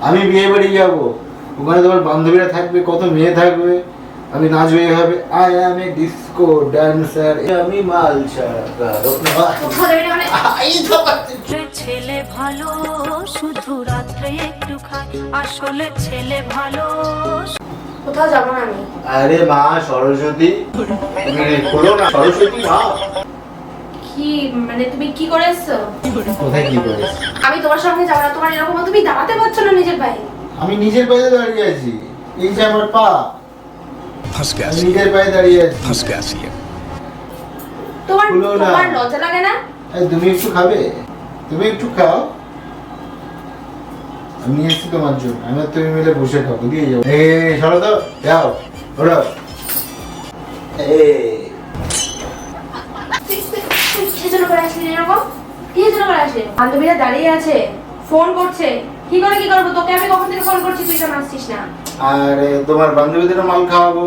আমি বিয়ে বাড়ি যাব। ওখানে তোমার বান্ধবীরা থাকবে কত মেয়ে থাকবে আমি নাচবে এভাবে। I am a disco dancer আমি মাল মানে ছেলে ভালো শুধু রাত্রে একটু খায়। আসলে ছেলে ভালো কোথাও যাব না আমি। আরে মা সরস্বতী। তুমি না। সরস্বতী মা। কি মানে তুমি কি আমি তোমার সামনে যাব না তোমার এরকম তুমি দাঁড়াতে পারছ না নিজের পায়ে। আমি নিজের পায়ে দাঁড়িয়ে আছি। এই যে আমার পা। একটু খাবে? তুমি একটু খাও। আমি তুমি মিলে বসে খাব। দিয়ে যাও হে সরো যাও। ওরা এরকম? কিসের জন্য করে আসলি বান্ধবীরা দাঁড়িয়ে আছে ফোন করছে। কি করে কি করব? তোকে আমি কখন থেকে ফোন করছি তুই কেন আসছিস না। আর তোমার বান্ধবীদের মাল খাওয়াবো?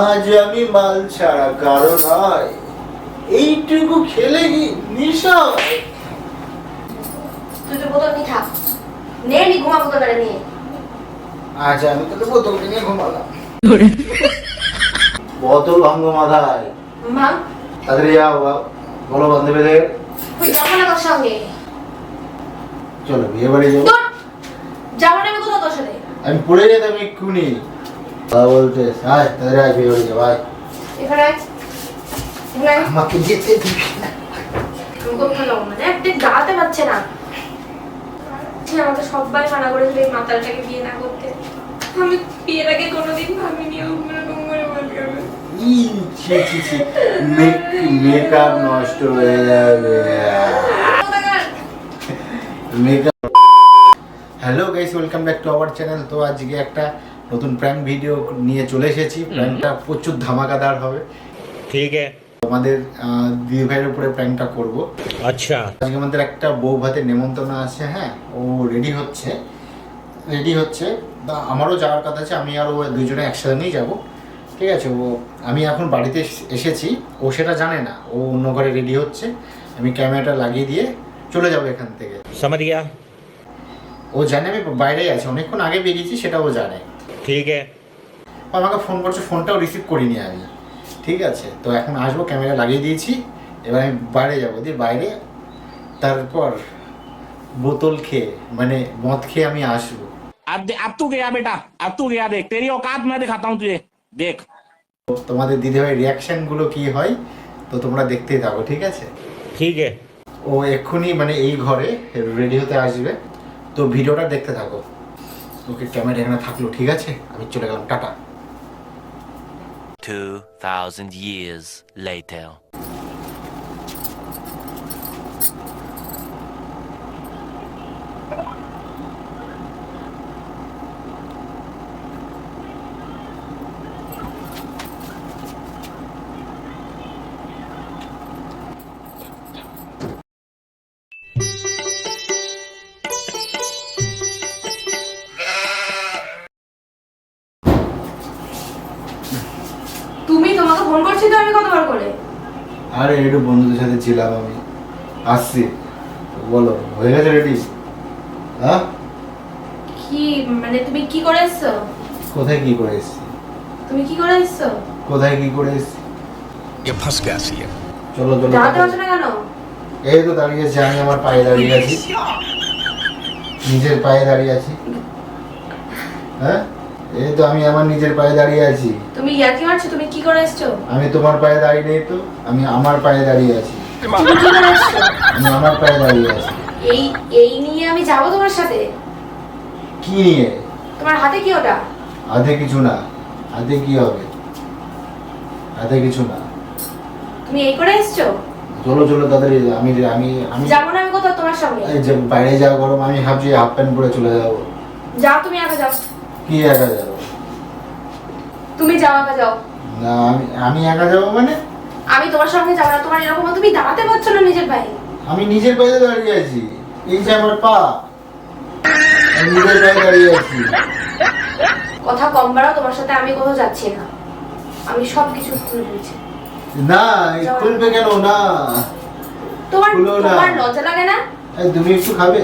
আজ আমি মাল ছাড়া কারও নয়। এইটুকু খেলে কি নিশা। তুই তোর বোতল নিয়ে থাক। নে নি ঘুমা বোতলটা নিয়ে আচ্ছা আমি তোকে বোতল কিনে ঘুমালাম। বোতল ভাঙ্গ মাথায়। মা। তাড়াতাড়ি যাও বাপ। বলো বান্ধবীদের তুই যাব না তোর সঙ্গে? চলো বিয়ে বাড়ি যাব। যাব না আমি কোথাও তোর সাথে? আমি পড়ে যেতাম এক্ষুনি। তা বলতে আয় তাদের আয় বিয়ে বাড়ি যাব আয়। এখানে। আমাকে যেতে দিবি না। দাঁড়াতে পারছে আমাকে সবাই মানা করেছিল এই মাতালটাকে বিয়ে না করতে। আমি বিয়ের আগে কোনোদিন ভাবিনি ই ছি ছি মেকআপ নষ্ট হয়ে যাবে makeup hello guys welcome back to our channel তো আজকে একটা নতুন প্র্যাঙ্ক ভিডিও নিয়ে চলে এসেছি প্র্যাঙ্কটা প্রচুর ধামাকাদার হবে ঠিক আছে আমাদের দিদি ভাইয়ের উপরে প্র্যাঙ্কটা করব আচ্ছা আজকে আমাদের একটা বউ ভাতের নেমন্তন্ন আছে হ্যাঁ ও রেডি হচ্ছে রেডি হচ্ছে আমারও যাওয়ার কথা আছে আমি আর ও দুজনে একসাথে নিয়ে যাব ঠিক আছে ও আমি এখন বাড়িতে এস- এসেছি ও সেটা জানে না ও অন্য ঘরে রেডি হচ্ছে আমি ক্যামেরাটা লাগিয়ে দিয়ে চলে যাব এখান থেকে समझ गया ও জানে আমি বাইরেই আছি অনেকক্ষণ আগে বেরিয়েছি সেটা ও জানে ठीक है ও আমাকে ফোন করছে ফোনটাও রিসিভ করিনি আমি ঠিক আছে তো এখন আসবো ক্যামেরা লাগিয়ে দিয়েছি এবার আমি বাইরে যাবো দিয়ে বাইরে তারপর বোতল খেয়ে মানে মদ খেয়ে আমি আসবো अब दे- अब तू गया बेटा अब तू गया देख तेरी औकात मैं दिखाता हूँ तुझे দেখ। তোমাদের দিদিভাই রিয়াকশনগুলো কি হয় তো তোমরা দেখতেই থাকো ঠিক আছে? ঠিক আছে। ও এক্ষুনি মানে এই ঘরে রেডি হতে আসবে তো ভিডিওটা দেখতে থাকো। ওকে ক্যামেরা এখানে থাকল ঠিক আছে? আমি চলে গেলাম টাটা। 2000 years later ফোন করছি তো আমি কতবার করে আরে একটু বন্ধুদের সাথে ছিলাম আমি আসছি বলো হয়ে গেছে রেডি হ্যাঁ কি মানে তুমি কি করে এসছো কোথায় কি করে এসছি তুমি কি করে এসছো কোথায় কি করে এসছি ये फंस गया सी চলো চলো দাঁড়াতে পারছো না কেন এই তো দাঁড়িয়ে আছি আমি আমার পায়ে দাঁড়িয়ে আছি নিজের পায়ে দাঁড়িয়ে আছি হ্যাঁ এই তো আমি আমার নিজের পায়ে দাঁড়িয়ে আছি। তুমি ইয়ার্কি মারছো? তুমি কি করে এসছো? আমি তোমার পায়ে দাঁড়িয়ে নেই তো আমি আমার পায়ে দাঁড়িয়ে আছি। তুমি কি করে এসছো? আমি আমার পায়ে দাঁড়িয়ে আছি। এই এই নিয়ে আমি যাব তোমার সাথে? কি নিয়ে? তোমার হাতে কি ওটা? হাতে কিছু না। হাতে কি হবে? হাতে কিছু না। তুমি এই করে এসছো? চলো চলো তাড়াতাড়ি আমি আমি আমি যাব না আমি কোথাও তোমার সঙ্গে। বাইরে যাওয়া গরম আমি ভাবছি হাফ প্যান্ট পরে চলে যাব। যাও তুমি একা যাও। কি একা যাব? তুমি যাও একা যাও। না আমি আমি একা যাব মানে? আমি তোমার সঙ্গে যাব না। তোমার এরকম তুমি দাঁড়াতে পারছ না নিজের পায়ে? আমি নিজের পায়ে দাঁড়িয়ে আছি। এই যে আমার পা আমি নিজের পায়ে দাঁড়িয়ে আছি। কথা কম বাড়াও তোমার সাথে আমি কোথাও যাচ্ছি না। আমি সব কিছু খুলে ফেলছি। না খুলবে কেন? না। তোমার না। তোমার লজ্জা লাগে না? এই তুমি একটু খাবে?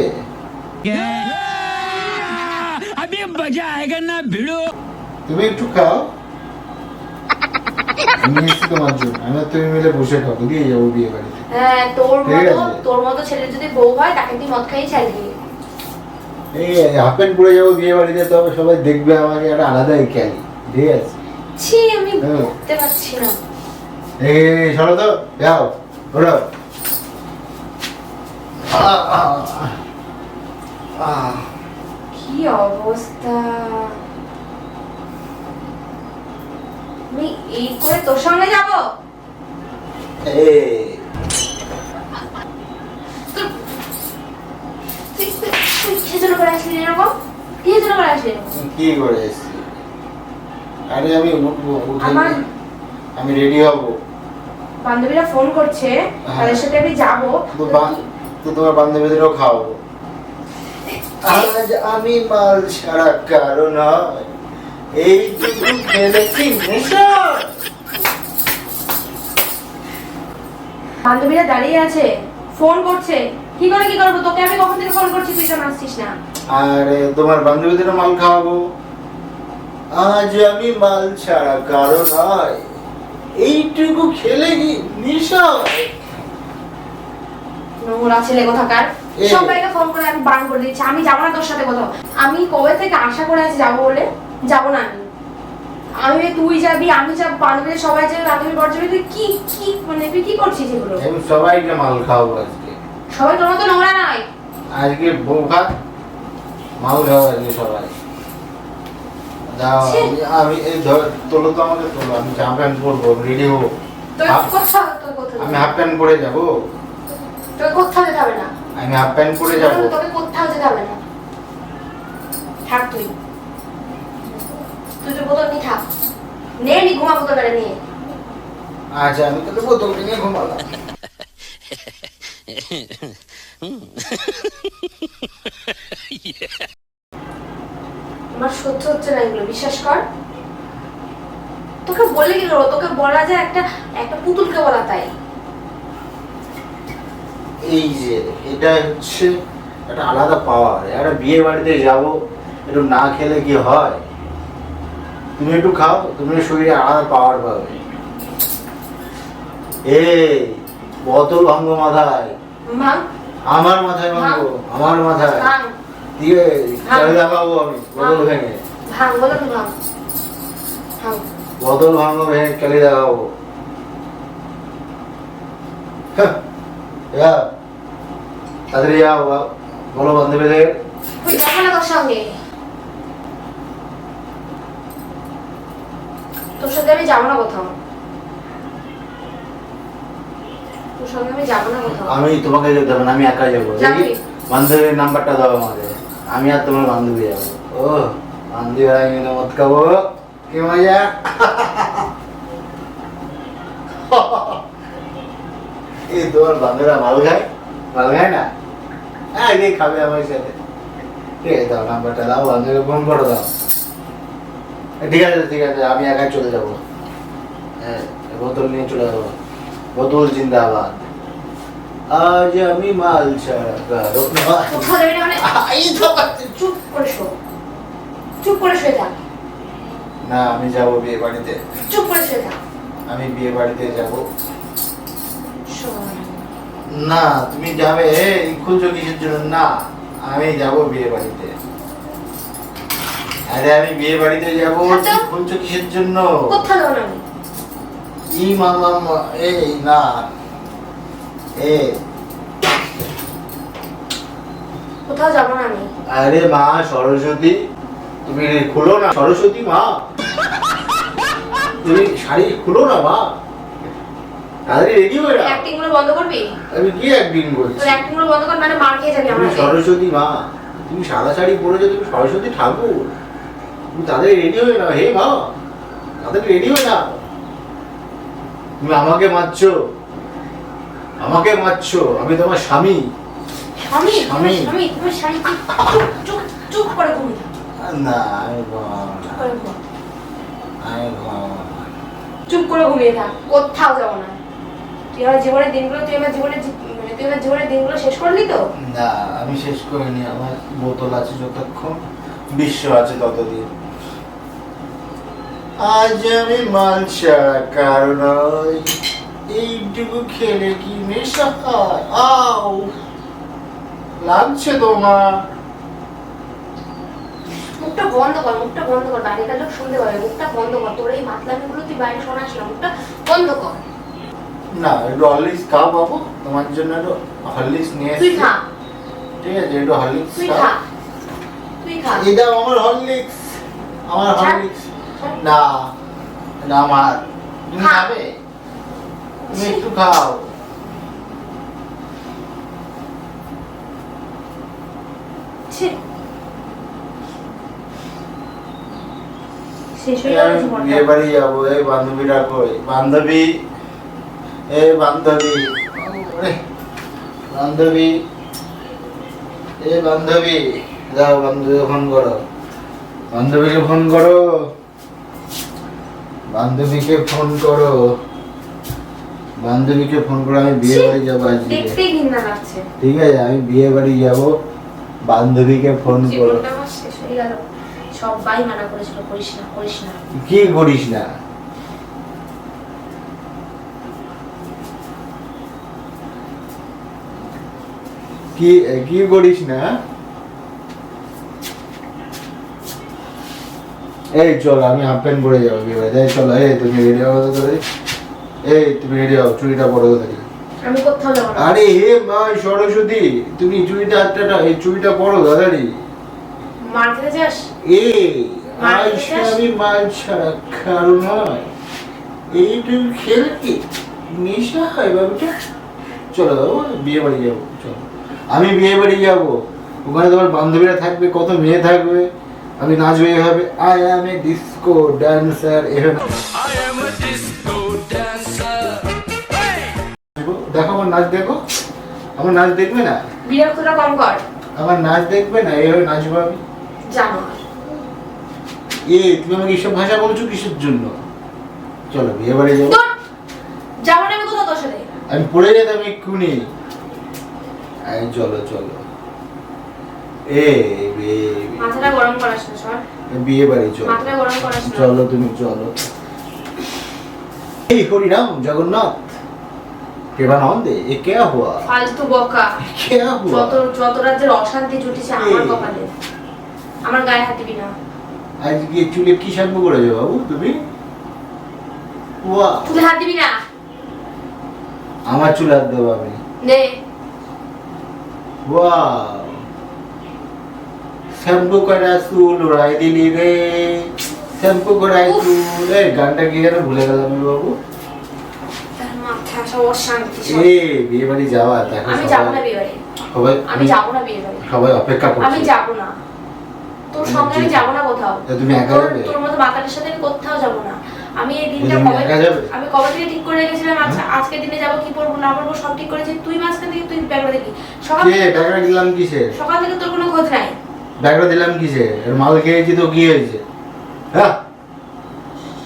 তুমি একটু খাও। আমি এসেছি তোমার জন্য আমি আর তুমি মিলে বসে খাব দিয়ে যাব বিয়ে বাড়িতে। হ্যাঁ তোর ঠিক মতো আছে। তোর মতো ছেলে যদি বউ হয় তাকে তুই মদ খাইয়ে ছাড়বি। এই হাফ প্যান্ট পরে যাব বিয়ে বাড়িতে তবে সবাই দেখবে আমাকে একটা আলাদাই খেলি ঠিক আছে? ছি আমি হ্যাঁ। বুঝতে পারছি না। এই সরো তো। যাও ওরা কি অবস্থা? আমি এই করে তোর সঙ্গে যাব? আমি রেডি হব। বান্ধবীরা ফোন করছে হ্যাঁ। তাদের সাথে আমি যাব। তো তোমার বান্ধবীদেরও খাওয়াবো। আজ আমি মাল ছাড়া কারও নয়। এইটুকু খেলে নেশা। বান্ধবীরা দাঁড়িয়ে আছে ফোন করছে। কি করে কি করব? তোকে আমি কখন থেকে ফোন করছি? তুই কেন আসছিস না। আর তোমার বান্ধবীদেরও মাল খাওয়াবো। আজ আমি মাল ছাড়া কারও নয়। এইটুকু খেলে কি নেশা। নোংরা ছেলে কোথাকার। সবাইকে ফোন করে আমি বারণ করে দিচ্ছি। আমি যাব না তোর সাথে কোথাও। আমি কবে থেকে আশা করে আছি যাব বলে? যাব না আমি। আমি তুই যাবি আমি যাব বান্ধবীরা সবাই যাবে বর যাবে তুই কি কি মানে তুই কি করছিস এগুলো? আমি সবাইকে মাল খাওয়াবো আজকে। সবাই তোর মতো নোংরা নয় আজকে বউ মাল আজকে সবাই। আমি- আমি এই ধর তোলো তো আমাকে তোলো আমি জামা প্যান্ট পরবো রেডি হব। আমি হাফ প্যান্ট পরে যাব। তোর কোথাও যেতে হবে না। আমি হাফ প্যান্ট পরে যাব। তোকে কোথাও যেতে হবে না। থাক তুই। তুই তোর বোতল নিয়ে থাক। নে নি ঘুমা বোতলটা নিয়ে। আচ্ছা আমি তাহলে বোতল নিয়ে ঘুমালাম। আমার সহ্য হচ্ছে না এগুলো বিশ্বাস কর। তোকে বলে কি করব তোকে বলা যায় একটা একটা পুতুলকে বলা তাই। এই যে এটা হচ্ছে একটা আলাদা পাওয়ার একটা বিয়ে বাড়িতে যাব একটু না খেলে কি হয়? তুমি একটু খাও তুমি শরীরে আলাদা পাওয়ার পাবে। এই বোতল ভাঙ্গ মাথায়। আমার মাথায় ভাঙবো আমার মাথায়। দিয়ে ভাঙ। চালে লাগাবো আমি বোতল ভেঙে। বোতল ভাঙবো ভেঙে চালে লাগাবো হ্যাঁ, বলো বান্ধবীদের তুই যাব না তোর সঙ্গে? তোর সাথে আমি যাব না কোথাও। তোর সঙ্গে আমি যাব না কোথাও। আমি তোমাকে যেতে না আমি একা যাব। বান্ধবীর নাম্বারটা দাও আমাকে। আমি আর তোমার বান্ধবী যাব। ও বান্ধবী আমি মিলে মদ খাব। কি মজা? এই তোমার বান্ধবীরা মাল খায়? মাল খায় না? হ্যাঁ খাবে আমার সাথে। ঠিক আছে দাও নাম্বারটা দাও বান্ধবী ফোন করে দাও। ঠিক আছে ঠিক আছে আমি একাই চলে যাব। হ্যাঁ বোতল নিয়ে চলে যাব। বোতল জিন্দাবাদ। আজ আমি মাল ছাড়া মানে এই তো পাচ্ছি। চুপ করে শো। চুপ করে শুয়ে থাক। না আমি যাব বিয়ে বাড়িতে। চুপ করে শুয়ে থাক। আমি বিয়ে বাড়িতে যাব। না তুমি যাবে খুঁজো জন্য? না আমি যাব বিয়ে বাড়িতে। আরে আমি বিয়ে বাড়িতে যাব আচ্ছা। খুঁজছো কিসের জন্য? ই মামা এই না। এ। কোথাও যাব না আমি। আরে মা সরস্বতী তুমি খুলো না। সরস্বতী মা তুমি শাড়ি খুলো না মা। তাড়াতাড়ি রেডি হয়ে না অ্যাক্টিংগুলো বন্ধ করবি? আমি কি একদিন বলছি তোর অ্যাক্টিংগুলো বন্ধ কর মানে মার খেয়ে যাবি আমার সরস্বতী মা তুমি সাদা শাড়ি পরেছো তুমি সরস্বতী ঠাকুর তুমি তাদের রেডি হয়ে না হে মা তাদের রেডি হয়ে না তুমি আমাকে মারছো। আমাকে মারছো। আমি তোমার স্বামী। স্বামী স্বামী। স্বামী তুমি স্বামী চুপ চুপ চুপ করে ঘুমিয়ে না ঘুমা আমি ঘুমাবো না। চুপ করে ঘুমিয়ে থাক কোথাও যাব না। তুই আমার জীবনের দিনগুলো তুই আমার জীবনের মানে তুই আমার জীবনের দিনগুলো শেষ করলি তো? না আমি শেষ করিনি। আমার বোতল আছে যতক্ষণ বিশ্ব আছে ততদিন। আজ আমি ছাড়া কারণ এইটুকু খেলে কি নেশা হয়? আও লাগছে তোমার। মুখটা বন্ধ কর মুখটা বন্ধ কর বাইরেকার লোক শুনতে পাবে। মুখটা বন্ধ কর তোর এই মাতলামি গুলো তুই বাইরে শোনাস না মুখটা বন্ধ কর। না একটু হরলিক্স খাও বাবু তোমার জন্য একটু হরলিক্স নিয়ে তুই খা ঠিক আছে একটু হরলিক্স তুই খা তুই খা এই আমার হরলিক্স আমার হরলিক্স না না আমার। তুমি খাবে? তুমি একটু খাও। ছি। শেষ হয়ে আমি বিয়ে বাড়ি যাব এই বান্ধবীরা কই? বান্ধবী বান্ধবী বান্ধবী এই বান্ধবী যাও বান্ধবীকে ফোন করো। বান্ধবীকে ফোন করো। বান্ধবীকে ফোন করো। বান্ধবীকে ফোন করে আমি বিয়ে বাড়ি যাব আজকে। ঠিক আছে আমি বিয়ে বাড়ি যাব। বান্ধবীকে ফোন করো। সবাই মানা করেছিল করিস না করিস না। কি করিস না? কি কি করিস না? এই চল আমি হাফ প্যান্ট পরে যাব বিয়ে বাড়িতে এই চলো এই তুমি রেডি হও। এই তুমি রেডি হও চুড়িটা পরো আমি কোথাও যাব আরে হে মা সরস্বতী তুমি চুড়িটা একটা এই চুড়িটা পরো দাদারি। মার খেতে যাস? এই? আমি মাল ছাড়া নয়। নেশা হয় বাবুটা? চলো বাবু বিয়ে বাড়ি যাব চলো। আমি বিয়ে বাড়ি যাব। ওখানে তোমার বান্ধবীরা থাকবে কত মেয়ে থাকবে আমি নাচবো এভাবে। I am a disco dancer এভাবে। দেখো আমার নাচ দেখো। আমার নাচ দেখবে না? বিরক্তটা কম কর। আমার নাচ দেখবে না? এভাবে নাচবো আমি? জানো এ তুমি আমাকে এইসব ভাষা বলছো কিসের জন্য? চলো বিয়ে বাড়ি যাব। যাব না আমি কোথাও তোর সাথে। আমি পড়ে যেতাম এক্ষুনি। এই চলো চলো। এ মাথাটা গরম করাস না সর বিয়ে বাড়ি চলো। মাথাটা গরম করাস না। চলো তুমি চলো। এই হরিরাম জগন্নাথ প্রেমানন্দে এ কে হুয়া ফালতু বকা। কে হুয়া যত যত রাজ্যের অশান্তি জুটেছে আমার কপালে। আমার গায়ে হাত দিবি না। আজকে চুলে কি শ্যাম্পু করেছ বাবু তুমি? ওয়া তুই হাত দিবি না। আমার চুল হাত দেবো আমি। নে। ওয়াও শ্যাম্পু করা চুল উড়াই দিলি রে। শ্যাম্পু করাই উফ। চুল। এই গানটা কি যেন ভুলে গেলাম বাবু। এ বিয়ে বাড়ি যাওয়া দেখো আমি যাব না সবাই বিয়ে বাড়ি। সবাই আমি যাব না বিয়ে বাড়ি। সবাই অপেক্ষা আমি করছে না। তোর সঙ্গে আমি যাব না কোথাও। তুমি একা যাবে? তোর মতো মাতালের সাথে আমি কোথাও যাব না। আমি এই দিনটা কবে আমি কবে থেকে ঠিক করে রেখেছিলাম? আচ্ছা আজকের দিনে যাব কি পরবো না পরবো সব ঠিক করেছি। তুই মাঝখান থেকে তুই ব্যাগটা দেখি সকাল থেকে ব্যাগটা দিলাম কিসের সকাল থেকে তোর কোনো খোঁজ নাই। ব্যাগটা দিলাম কিসের এর মাল খেয়েছি তো কি হয়েছে? হ্যাঁ?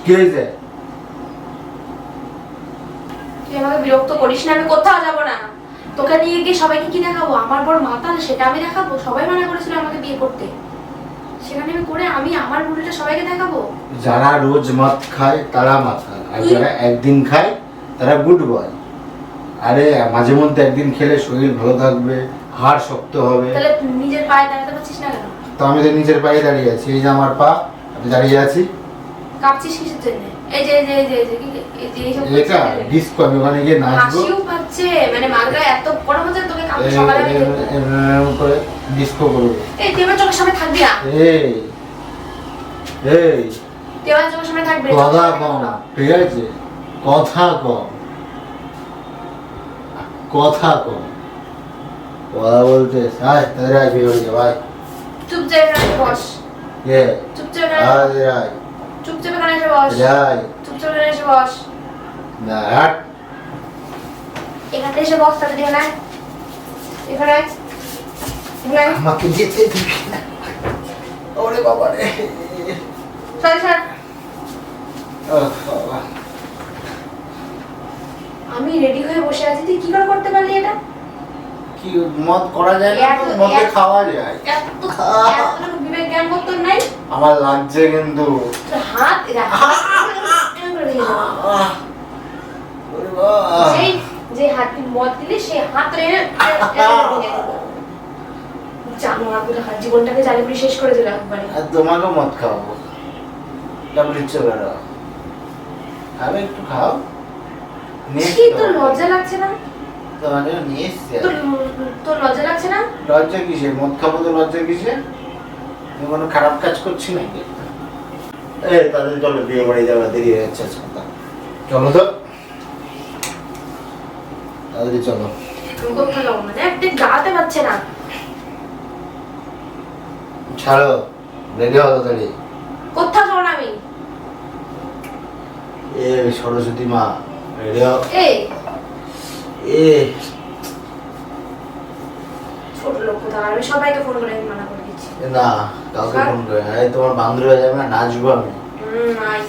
কি হয়েছে? তুই আমাকে বিরক্ত করিস না আমি কোথাও যাব না। তোকে নিয়ে গিয়ে সবাইকে কি দেখাবো? আমার বড় মাতাল সেটা আমি দেখাবো? সবাই মানা করেছিল আমাকে বিয়ে করতে। সেখানে আমি করে আমি আমার বুড়িটা সবাইকে দেখাবো? যারা রোজ মদ খায় তারা মাতাল আর তুই- যারা একদিন খায় তারা গুড বয় আরে মাঝে মধ্যে একদিন খেলে শরীর ভালো থাকবে হাড় শক্ত হবে। তাহলে নিজের পায়ে দাঁড়াতে পারছিস না কেন? তো আমি তো নিজের পায়ে দাঁড়িয়ে আছি এই যে আমার পা আমি দাঁড়িয়ে আছি। কাঁপছিস কিসের জন্য? এই যে এই যে এই যে এই যে এই এটা? ডিস্কো আমি ওখানে গিয়ে নাচবো। হাসিও পাচ্ছে মানে মাগরা এত তোকে সকালে করে। ডিস্কো করব এই তুই আমার চোখের সামনে থাকবি না। এই এই। তুই আমার চোখের সামনে থাকবি না। কথা কম ঠিক আছে? কথা কম কথা কম কথা বলতে আয় তাদের আয় বিয়ে হয়ে যাবে আয়। চুপচাপ এখানে এসে বস। এ চুপচাপ এখানে আয় আয়। চুপচাপ এখানে এসে বস। আয়। চুপচাপ এখানে এসে বস। না এখানে এসে বস তাড়াতাড়ি এখানে। এখানে। আমাকে যেতে দিবি না। ওরে বাবা রে। সর সর আমি রেডি হয়ে বসে আছি। তুই কি করে করতে পারলি এটা? কি মদ করা যায় না মদে খাওয়া যায়। এত বিবেক জ্ঞান করতো আমার লাগছে কিন্তু। হাত যে হাত মদ দিলে সেই হাত রে জীবনটাকে জ্বালে পুড়ে শেষ করে দিল একবারে। আর তোমাকেও মদ খাওয়াবো। কেমন ইচ্ছে করো আমি একটু খাও। নিয়ে কি তোর লজ্জা লাগছে না? তোমাকে নিয়ে এসছি তোর তোর লজ্জা লাগছে না? লজ্জা কিসে মদ খাব তো লজ্জা কিসে আমি কোনো খারাপ কাজ করছি নাকি? এ তাদের চলো বিয়ে বাড়ি যাওয়া দেরি হয়ে যাচ্ছে আজকে। তা। চলো তো। তাড়াতাড়ি চলো। আমি কোথাও যাব না দেখ দেখ দাঁড়াতে পারছে না। ছাড়ো রেডি হও তাড়াতাড়ি। কোথাও যাব না আমি? এ সরস্বতী মা রেডি হও। এই। এ। ছোট লোক কোথাও আমি সবাইকে ফোন করে মানা করে দিচ্ছি। না কাউকে ফোন করে না। এই তোমার বান্ধবী যাবে না নাচবো আমি।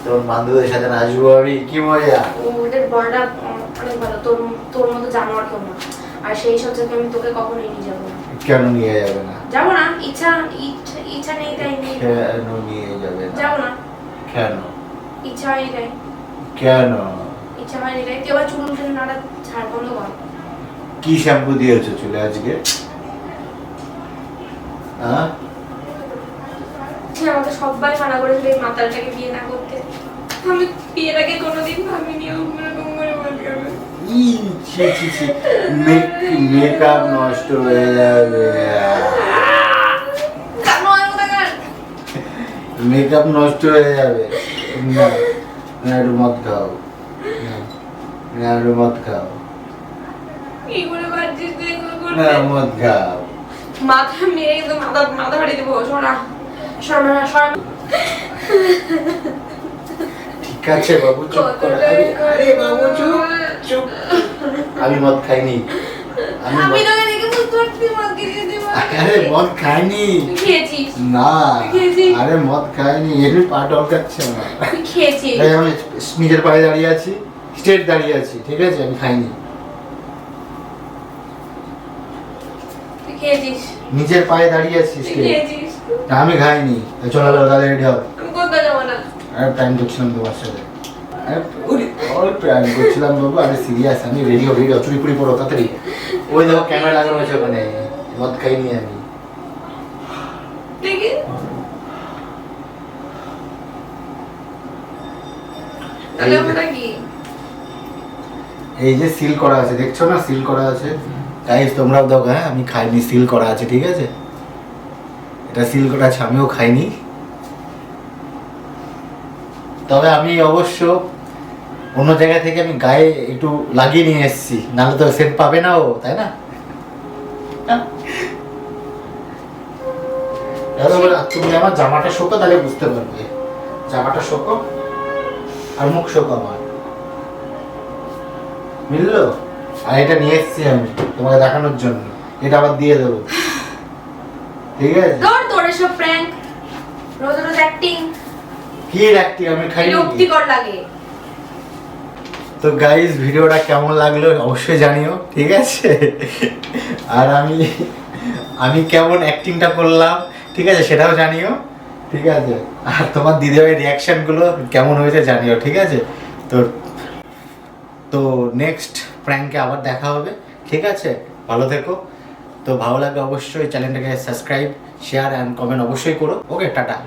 তোমার বান্ধবীদের সাথে নাচবো আমি কি মজা। ওদের বড়টা অনেক ভালো। তোর তোর মতো জানোয়ার কেউ না। আর সেই সব জায়গায় আমি তোকে কখনোই নিয়ে যাব না। কেন নিয়ে যাবে না? যাব না ইচ্ছা ইচ্ছা নেই তাই কেন নিয়ে যাবে না? যাব না। কেন? ইচ্ছা হয়নি তাই। কেন? ইচ্ছা হয়নি তাই। তুই আবার চুল উঠে নাড়া ছাড় বন্ধ কর কি শ্যাম্পু দিয়েছ চুলে আজকে? হ্যাঁ? আমাকে সবাই মানা করেছিল এই মাতালটাকে বিয়ে না করতে। আমি বিয়ের আগে কোনোদিন ভাবিনি ও এরকম করে বলবে ই, ছি ছি ছি। মেকআপ নষ্ট হয়ে যাবে। মেকআপ নষ্ট হয়ে যাবে। না না একটু মদ খাও। না, একটু মদ খাও। না মদ খাও। মাথা মেরে মাথা মাথা ফাটিয়ে দেবো সরা সরা সরা। ঠিক আছে বাবু চুপ করো। আরে বাবু চুপ। চুপ আমি মদ খাইনি। আমি তোকে দেখে বুঝতে পারছি মদ আরে মদ খাইনি। খেয়েছিস। না। আরে মদ খাইনি। এর পা টলকাচ্ছে না তুই খেয়েছিস। আমি নিজের পায়ে দাঁড়িয়ে আছি। স্ট্রেট দাঁড়িয়ে আছি ঠিক আছে? আমি খাইনি। নিজের পায়ে দাঁড়িয়ে আছি না আমি খাইনি। চলো তাহলে রেডি হও আমি কোথাও যাব না? আরে প্ল্যান করছিলাম তোমার সাথে অল প্ল্যান করছিলাম বাবু আরে সিরিয়াস আমি রেডি হও চুরি পুরি পড়ো তাড়াতাড়ি। ওই দেখো ক্যামেরা লাগানো আছে ওখানে মদ খাইনি আমি। দেখি। তাহলে ওটা কি? এই যে সিল করা আছে দেখছ না? সিল করা আছে। গাইস তোমরাও দেখো হ্যাঁ আমি খাইনি সিল করা আছে ঠিক আছে? এটা সিল করা আছে আমিও খাইনি। তবে আমি অবশ্য অন্য জায়গা থেকে আমি গায়ে একটু লাগিয়ে নিয়ে এসেছি। নাহলে তো সেট পাবে না ও তাই না? তুমি আমার জামাটা শোকো তাহলে বুঝতে পারবে। জামাটা শোকো আর মুখ শোকো আমার। মিললো আর এটা নিয়ে এসেছি আমি তোমাকে দেখানোর জন্য। এটা আবার দিয়ে দেবো। ঠিক আছে? তোর এসব প্র্যাঙ্ক রোজ রোজ অ্যাক্টিং কি রাখতি আমি খাই বিরক্তিকর লাগে? তো গাইজ ভিডিওটা কেমন লাগল অবশ্যই জানিও, ঠিক আছে? আর আমি আমি কেমন অ্যাক্টিংটা করলাম, ঠিক আছে, সেটাও জানিও, ঠিক আছে? আর তোমার দিদিভাইয়ের রিয়াকশনগুলো কেমন হয়েছে জানিও, ঠিক আছে? তো তো নেক্সট প্র্যাঙ্কে আবার দেখা হবে, ঠিক আছে? ভালো থেকো। তো ভালো লাগবে অবশ্যই চ্যানেলটাকে সাবস্ক্রাইব শেয়ার অ্যান্ড কমেন্ট অবশ্যই করো। Okay tata.